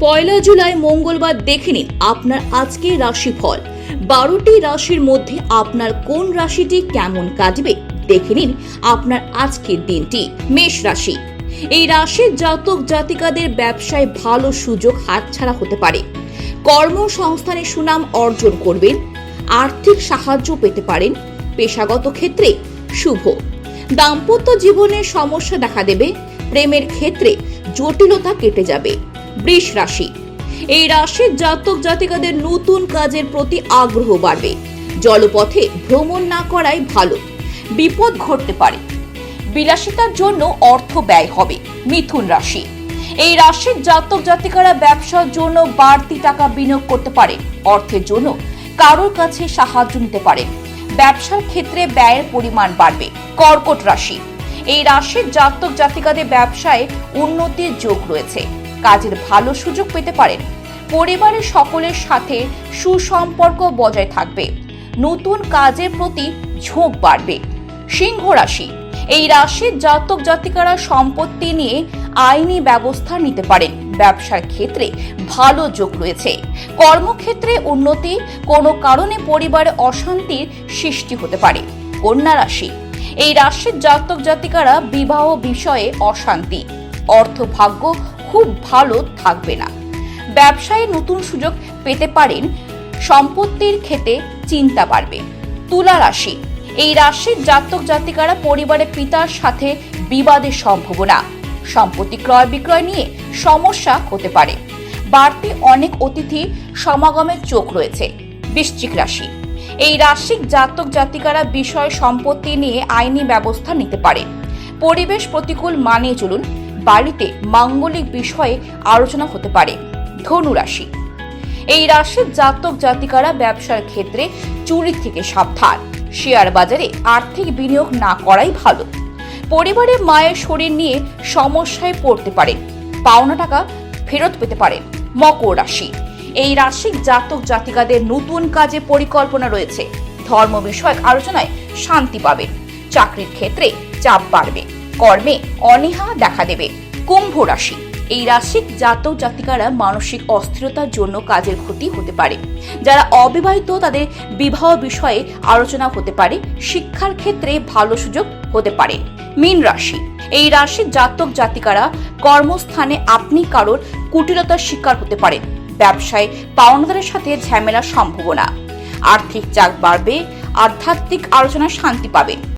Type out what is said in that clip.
পয়লা জুলাই মঙ্গলবার দেখে নিন আপনার আজকের রাশিফল। বারোটি রাশির মধ্যে আপনার কোন রাশিটি কেমন কাটবে? দেখে নিন আপনার আজকের দিনটি, মেষ রাশি। এই রাশির জাতক জাতিকাদের ব্যবসায় ভালো সুযোগ হাতছাড়া হতে পারে। কর্মসংস্থানে সুনাম অর্জন করবেন, আর্থিক সাহায্য পেতে পারেন, পেশাগত ক্ষেত্রে শুভ। দাম্পত্য জীবনে সমস্যা দেখা দেবে, প্রেমের ক্ষেত্রে জটিলতা কেটে যাবে। বৃষ রাশি। এই রাশির জাতক জাতিকাদের নতুন কাজের প্রতি আগ্রহ বাড়বে। জলপথে ভ্রমণ না করাই ভালো। বিপদ ঘটতে পারে। বিলাসিতার জন্য অর্থ ব্যয় হবে মিথুন রাশি। এই রাশির জাতক জাতিকারা ব্যবসার জন্য বাড়তি টাকা বিনিয়োগ করতে পারে। অর্থের জন্য কারোর কাছে সাহায্য নিতে পারে। ব্যবসার ক্ষেত্রে ব্যয়ের পরিমাণ বাড়বে। কর্কট রাশি। এই রাশির জাতক জাতিকাদের ব্যবসায় উন্নতির যোগ রয়েছে। কাজের ভালো সুযোগ পেতে পারেন। পরিবারের সকলের সাথে সুসম্পর্ক বজায় থাকবে। নতুন কাজের প্রতি ঝোঁক বাড়বে। সিংহ রাশি, এই রাশির জাতক জাতিকারা সম্পত্তি নিয়ে আইনি ব্যবস্থা নিতে পারেন। ব্যবসার ক্ষেত্রে ভালো যোগ রয়েছে। কর্মক্ষেত্রে উন্নতি কোনো কারণে পরিবারে অশান্তির সৃষ্টি হতে পারে। কন্যা রাশি, এই রাশির জাতক জাতিকারা বিবাহ বিষয়ে অশান্তি। অর্থ ভাগ্য খুব ভালো থাকবে না। ব্যবসায় নতুন সুযোগ পেতে পারেন, সম্পত্তির ক্ষেত্রে চিন্তা বাড়বে। তুলা রাশি, এই রাশির জাতক জাতিকারা পরিবারের পিতার সাথে বিবাদের সম্ভাবনা। সম্পত্তি ক্রয় বিক্রয় নিয়ে সমস্যা হতে পারে। বাড়তি অনেক অতিথি সমাগমের চোখ রয়েছে। বৃশ্চিক রাশি, এই রাশিক জাতক জাতিকারা বিষয় সম্পত্তি নিয়ে আইনি ব্যবস্থা নিতে পারে। পরিবেশ প্রতিকূল মানিয়ে চলুন বাড়িতে মাঙ্গলিক বিষয়ে আলোচনা হতে পারে। ধনু রাশি। এই রাশির জাতক জাতিকারা ব্যবসার ক্ষেত্রে চুরি থেকে সাবধান। শেয়ার বাজারে আর্থিক বিনিয়োগ না করাই ভালো। পরিবারে মায়ের শরীর নিয়ে সমস্যায় পড়তে পারেন পাওনা টাকা ফেরত পেতে পারেন মকর রাশি। এই রাশির জাতক জাতিকাদের নতুন কাজে পরিকল্পনা রয়েছে। ধর্ম বিষয়ক আলোচনায় শান্তি পাবেন চাকরির ক্ষেত্রে চাপ বাড়বে। কর্মে অনীহা দেখা দেবে। কুম্ভ রাশি। এই রাশির জাতক জাতিকারা মানসিক অস্থিরতার জন্য কাজের ক্ষতি হতে পারে। যারা অবিবাহিত, তাদের বিবাহ বিষয়ে আলোচনা হতে পারে। শিক্ষার ক্ষেত্রে ভালো সুযোগ হতে পারে। মীন রাশি। এই রাশির জাতক জাতিকারা কর্মস্থানে আপনি কারোর কুটিলতার শিকার হতে পারেন ব্যবসায় পাওনাদারের সাথে ঝামেলার সম্ভাবনা। আর্থিক চাপ বাড়বে, আধ্যাত্মিক আলোচনায় শান্তি পাবেন